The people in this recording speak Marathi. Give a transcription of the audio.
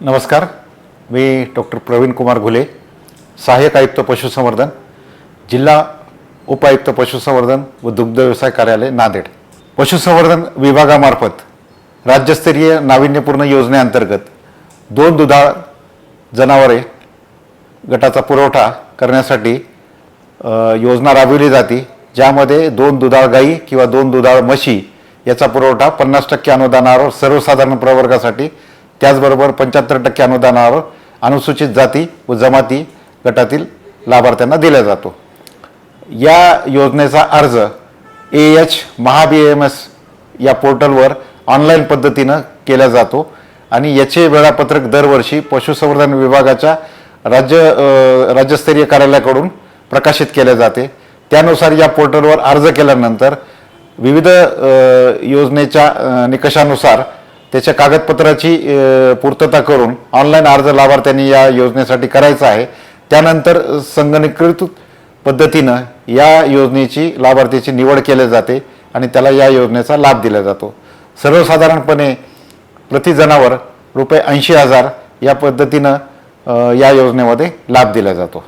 नमस्कार. मी डॉक्टर प्रवीण कुमार घुले सहाय्यक आयुक्त पशुसंवर्धन जिल्हा उपायुक्त पशुसंवर्धन व दुग्ध व्यवसाय कार्यालय नांदेड. पशुसंवर्धन विभागामार्फत राज्यस्तरीय नाविन्यपूर्ण योजनेअंतर्गत दोन दुधाळ जनावरे गटाचा पुरवठा करण्यासाठी योजना राबविली जाते ज्यामध्ये दोन दुधाळ गाई किंवा दोन दुधाळ म्हशी याचा पुरवठा पन्नास टक्के अनुदानावर सर्वसाधारण प्रवर्गासाठी त्याचबरोबर पंच्याहत्तर टक्के अनुदानावर अनुसूचित जाती व जमाती गटातील लाभार्थ्यांना दिला जातो. या योजनेचा अर्ज A H Maha B M S या पोर्टलवर ऑनलाईन पद्धतीनं केला जातो आणि याचे वेळापत्रक दरवर्षी पशुसंवर्धन विभागाच्या राज्य राज्यस्तरीय कार्यालयाकडून प्रकाशित केले जाते. त्यानुसार या पोर्टलवर अर्ज केल्यानंतर विविध योजनेच्या निकषानुसार त्याच्या कागदपत्राची पूर्तता करून ऑनलाईन अर्ज लाभार्थ्यांनी या योजनेसाठी करायचा आहे. त्यानंतर संगणकीकृत पद्धतीनं या योजनेची लाभार्थीची निवड केली जाते आणि त्याला या योजनेचा लाभ दिला जातो. सर्वसाधारणपणे प्रति जनावर रुपये ऐंशी हजार या पद्धतीनं या योजनेमध्ये लाभ दिला जातो.